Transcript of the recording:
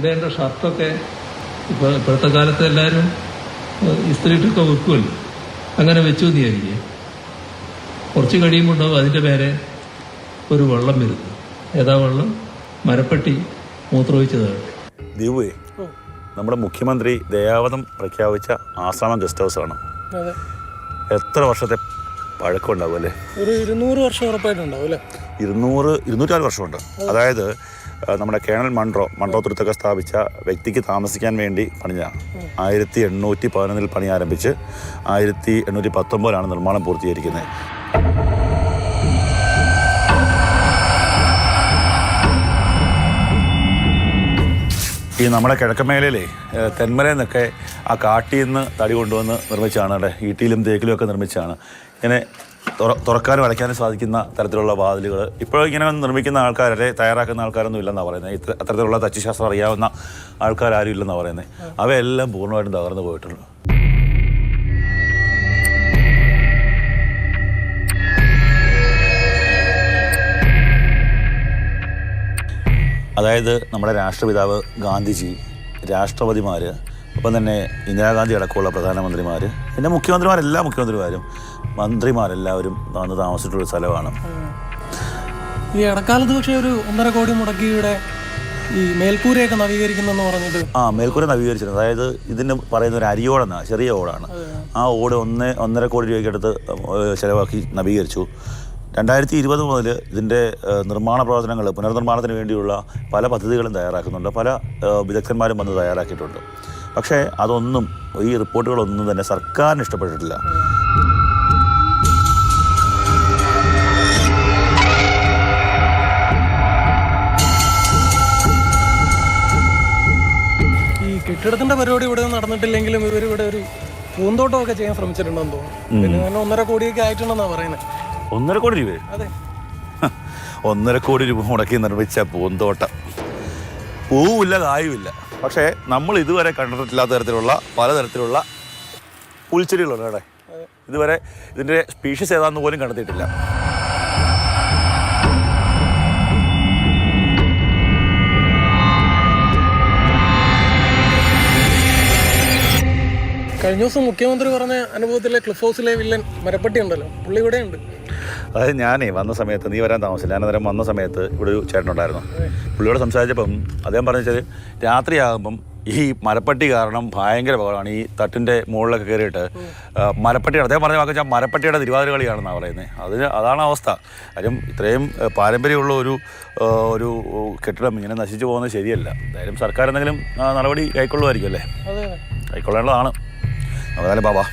ഇടേണ്ട ഷർട്ടൊക്കെ ഇപ്പൊ ഇപ്പോഴത്തെ കാലത്ത് എല്ലാവരും ഇസ്ത്രീട്ടൊക്കെ വെക്കുമല്ലോ അങ്ങനെ വെച്ചു വിചാരിക്കുക കുറച്ച് കഴിയുമ്പോൾ അതിന്റെ അതിന്റെ പേരെ ഒരു വെള്ളം വരുന്നു ഏതാ വെള്ളം? മരപ്പെട്ടി മൂത്രമൊഴിച്ചതാണ്. ദീപുവേ നമ്മുടെ മുഖ്യമന്ത്രി ദയാവധം പ്രഖ്യാപിച്ച ആശ്രമം ഗസ്റ്റ് ഹൗസ് ആണ്. എത്ര വർഷത്തെ പഴക്കം ഉണ്ടാവും അല്ലേ? ഒരു ഇരുന്നൂറ് വർഷം ഉറപ്പായിട്ടുണ്ടാവും അല്ലേ? ഇരുന്നൂറ് ഇരുന്നൂറ്റാറ് വർഷമുണ്ട്. അതായത് നമ്മുടെ കേണൽ മൺട്രോ മൺട്രോ തുരുത്തൊക്കെ സ്ഥാപിച്ച വ്യക്തിക്ക് താമസിക്കാൻ വേണ്ടി പണിഞ്ഞതാണ് ആയിരത്തി എണ്ണൂറ്റി പതിനൊന്നിൽ പണി ആരംഭിച്ച് ആയിരത്തി എണ്ണൂറ്റി പത്തൊമ്പതിലാണ് നിർമ്മാണം പൂർത്തീകരിക്കുന്നത്. ഈ നമ്മുടെ കിഴക്കമേലയിലെ എന്നൊക്കെ തെന്മലയിൽ നിന്നൊക്കെ ആ കാട്ടിൽ നിന്ന് തടി കൊണ്ടുവന്ന് നിർമ്മിച്ചാണ് അവിടെ ഈട്ടിയിലും തേക്കിലും ഒക്കെ നിർമ്മിച്ചാണ് ഇങ്ങനെ തുറക്കാനും അടയ്ക്കാനും സാധിക്കുന്ന തരത്തിലുള്ള വാതിലുകൾ. ഇപ്പോഴും ഇങ്ങനെ നിർമ്മിക്കുന്ന ആൾക്കാരെ തയ്യാറാക്കുന്ന ആൾക്കാരൊന്നും ഇല്ലെന്നാണ് പറയുന്നത്. അത്തരത്തിലുള്ള തച്ചുശാസ്ത്രം അറിയാവുന്ന ആൾക്കാരും ഇല്ലെന്നാണ് പറയുന്നത്. അവയെല്ലാം പൂർണമായിട്ടും തകർന്നു പോയിട്ടുള്ളൂ. അതായത് നമ്മുടെ രാഷ്ട്രപിതാവ് ഗാന്ധിജി രാഷ്ട്രപതിമാർ ഒപ്പം തന്നെ ഇന്ദിരാഗാന്ധി അടക്കമുള്ള പ്രധാനമന്ത്രിമാർ പിന്നെ മുഖ്യമന്ത്രിമാരെല്ലാ മുഖ്യമന്ത്രിമാരും മന്ത്രിമാരെല്ലാവരും വന്ന് താമസിച്ചിട്ടുള്ള സ്ഥലമാണ്. ഈ ഇടക്കാലത്ത് പക്ഷേ ഒരു ഒന്നര കോടി മുടക്കിയുടെ ഈ മേൽക്കൂരയൊക്കെ നവീകരിക്കുന്നെന്ന് പറഞ്ഞിട്ട് ആ മേൽക്കൂര നവീകരിച്ചിരുന്നു. അതായത് ഇതിന് പറയുന്ന ഒരു അരിയോടെന്നാണ് ചെറിയ ഓടാണ്. ആ ഓട് ഒന്ന് ഒന്നര കോടി രൂപയ്ക്ക് അടുത്ത് ചിലവാക്കി നവീകരിച്ചു. രണ്ടായിരത്തി ഇരുപത് മുതൽ ഇതിന്റെ നിർമ്മാണ പ്രവർത്തനങ്ങൾ പുനർനിർമ്മാണത്തിന് വേണ്ടിയുള്ള പല പദ്ധതികളും തയ്യാറാക്കുന്നുണ്ട്. പല വിദഗ്ധന്മാരും വന്ന് തയ്യാറാക്കിയിട്ടുണ്ട്. പക്ഷേ അതൊന്നും ഈ റിപ്പോർട്ടുകളൊന്നും തന്നെ സർക്കാരിന് ഇഷ്ടപ്പെട്ടിട്ടില്ല. ഈ കെട്ടിടത്തിന്റെ പരിപാടി ഇവിടെ നടന്നിട്ടില്ലെങ്കിലും ഇവർ ഇവിടെ ഒരു പൂന്തോട്ടം ഒക്കെ ചെയ്യാൻ ശ്രമിച്ചിട്ടുണ്ടെന്ന് തോന്നുന്നു. പിന്നെ തന്നെ ഒന്നര കോടിയൊക്കെ ആയിട്ടുണ്ടെന്നാ പറയുന്നത് ഒന്നര കോടി രൂപ അതെ. ഒന്നര കോടി രൂപ മുടക്കി നിർമ്മിച്ച പൂന്തോട്ടം. പൂവില്ല കായുമില്ല. പക്ഷേ നമ്മൾ ഇതുവരെ കണ്ടിട്ടില്ലാത്ത തരത്തിലുള്ള പലതരത്തിലുള്ള പുൽച്ചെടികളുണ്ട് അവിടെ ഇതുവരെ ഇതിന്റെ സ്പീഷീസ് ഏതാണെന്ന് പോലും കണ്ടെത്തിയിട്ടില്ല. കഴിഞ്ഞ ദിവസം മുഖ്യമന്ത്രി പറഞ്ഞ അനുഭവത്തിലെ ക്ലിഫ് ഹൗസിലെ വില്ലൻ മരപ്പട്ടി ഉണ്ടല്ലോ. പുള്ളി ഇവിടെ ഉണ്ട്. അതായത് ഞാനേ വന്ന സമയത്ത് നീ വരാൻ താമസിച്ചില്ല. ഞാൻ അന്നേരം വന്ന സമയത്ത് ഇവിടെ ഒരു ചേട്ടനുണ്ടായിരുന്നു പുള്ളിയോട് സംസാരിച്ചപ്പം അദ്ദേഹം പറഞ്ഞു വെച്ചാൽ രാത്രിയാകുമ്പം ഈ മരപ്പട്ടി കാരണം ഭയങ്കര ബഹളമാണ്. ഈ തട്ടിന്റെ മുകളിലൊക്കെ കയറിയിട്ട് മരപ്പട്ടിയാണ് അദ്ദേഹം പറഞ്ഞ വാക്ക് വെച്ചാൽ മരപ്പട്ടിയുടെ തിരുവാതിര കളിയാണെന്നാണ് പറയുന്നത് അതിന് അതാണ് അവസ്ഥ. കാര്യം ഇത്രയും പാരമ്പര്യമുള്ള ഒരു ഒരു കെട്ടിടം ഇങ്ങനെ നശിച്ചു പോകുന്നത് ശരിയല്ല. എന്തായാലും സർക്കാർ എന്തെങ്കിലും നടപടി കൈക്കൊള്ളുമായിരിക്കും അല്ലേ? അതെ കൈക്കൊള്ളേണ്ടതാണ് നമുക്കാലും ബാബാ